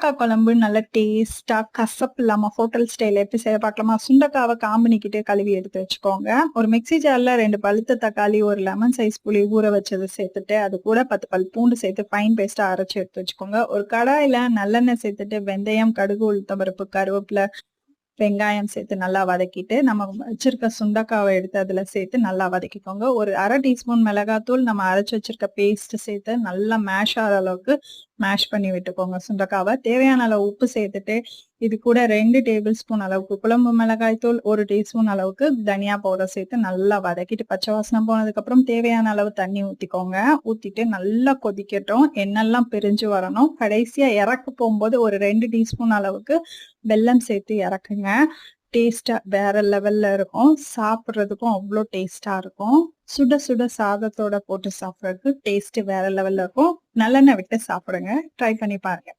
சுண்டக்காய் குழம்பு நல்ல டேஸ்டா கசப்பு இல்லாம ஹோட்டல் ஸ்டைல் எப்படி செய்ய பார்க்கலாமா? சுண்டக்காவை காம்பினிக்கிட்டு கழுவி எடுத்து வச்சுக்கோங்க. ஒரு மிக்சி ஜார்ல ரெண்டு பழுத்த தக்காளி ஒரு லெமன் சைஸ் புளி ஊற வச்சது சேர்த்துட்டு அது கூட பத்து பல் பூண்டு சேர்த்து ஃபைன் பேஸ்டா அரைச்சு எடுத்து வச்சுக்கோங்க. ஒரு கடாயில நல்லெண்ணெய் சேர்த்துட்டு வெந்தயம் கடுகு உளுத்தம்பருப்பு கருவேப்பிலை வெங்காயம் சேர்த்து நல்லா வதக்கிட்டு நம்ம வச்சிருக்க சுண்டக்காவை எடுத்து அதுல சேர்த்து நல்லா வதக்கிக்கோங்க. ஒரு அரை டீஸ்பூன் மிளகாத்தூள் நம்ம அரைச்சு வச்சிருக்க பேஸ்ட் சேர்த்து நல்லா மேஷ் ஆகிற அளவுக்கு மேஷ் பண்ணி விட்டுக்கோங்க. சுண்டக்காவை தேவையான அளவு உப்பு சேர்த்துட்டு இது கூட ரெண்டு டேபிள் ஸ்பூன் அளவுக்கு குழம்பு மிளகாய் தூள் ஒரு டீஸ்பூன் அளவுக்கு தனியா பவுடர் சேர்த்து நல்லா வதக்கிட்டு பச்சை வாசனம் போனதுக்கு அப்புறம் தேவையான அளவு தண்ணி ஊத்திக்கோங்க. ஊத்திட்டு நல்லா கொதிக்கட்டும். எண்ணெல்லாம் பிரிஞ்சு வரணும். கடைசியா இறக்க போகும்போது ஒரு ரெண்டு டீஸ்பூன் அளவுக்கு வெல்லம் சேர்த்து இறக்குங்க. டேஸ்டா வேற லெவல்ல இருக்கும். சாப்பிட்றதுக்கும் அவ்வளோ டேஸ்டா இருக்கும். சுட சுட சாதத்தோட போட்டு சாப்பிட்றதுக்கு டேஸ்ட் வேற லெவல்ல இருக்கும். நல்லெண்ணெய் விட்டு சாப்பிடுங்க. ட்ரை பண்ணி பாருங்க.